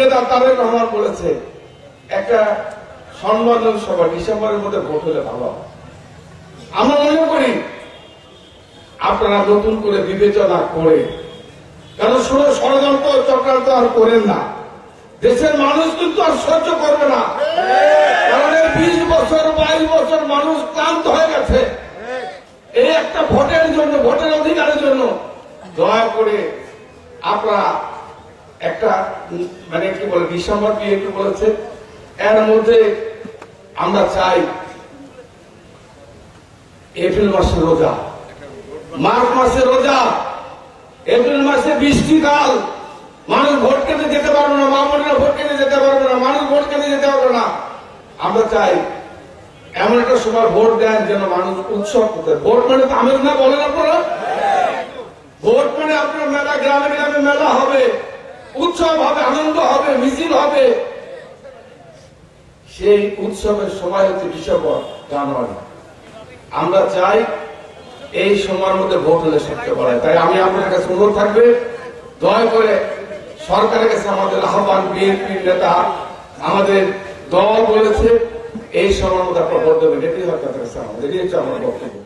নেতা তারেক রহমান বলেছে, একটা সম্মানজন সভা ডিসেম্বরের মধ্যে ভোট হলে ভালো আমরা মনে করি আপনারা নতুন করে বিবেচনা করে কারণ শুধু ষড়যন্ত্র চক্রান্ত আর করেন না, দেশের মানুষ কিন্তু আর সহ্য করবে না। কারণ বিশ বছর, বাইশ বছর মানুষ ক্লান্ত হয়ে গেছে। এই একটা ভোটের জন্য, ভোটের অধিকারের জন্য দয়া করে আপনারা একটা মানে কি বলে ডিসেম্বর বিএনপি বলেছে? এর মধ্যে আমরা চাই এপ্রিল মাসে রোজা। মার্চ মাসে রোজা এপ্রিল মাসে বৃষ্টিকাল মানুষ ভোট কেটে যেতে পারবে না মামুনরা ভোট কেটে যেতে পারবে না মানুষ ভোট কেটে যেতে পারবে না। আমরা চাই এমন একটা সময় ভোট দেন যেন মানুষ উৎসব করতে। ভোট মানে তো আমের না বলেন আপনারা? ভোট মানে আপনার মেলা গ্রামে গ্রামে মেলা হবে। উৎসব হবে আনন্দ হবে, মিছিল হবে। সেই উৎসবের সময় হচ্ছে ডিসেম্বর জানুয়ারি। আমরা চাই এই সময়ের মধ্যে ভোট হলে সবচেয়ে বড় তাই আমি আপনার কাছে অনুরোধ থাকবে, দয়া করে সরকারের কাছে আমাদের আহ্বান, বিএনপির নেতা আমাদের দল বলেছে, এই সময়ের মধ্যে আপনার ভোট দেবেন। এটি সরকারের কাছে আমাদের এটি হচ্ছে আমার বক্তব্য।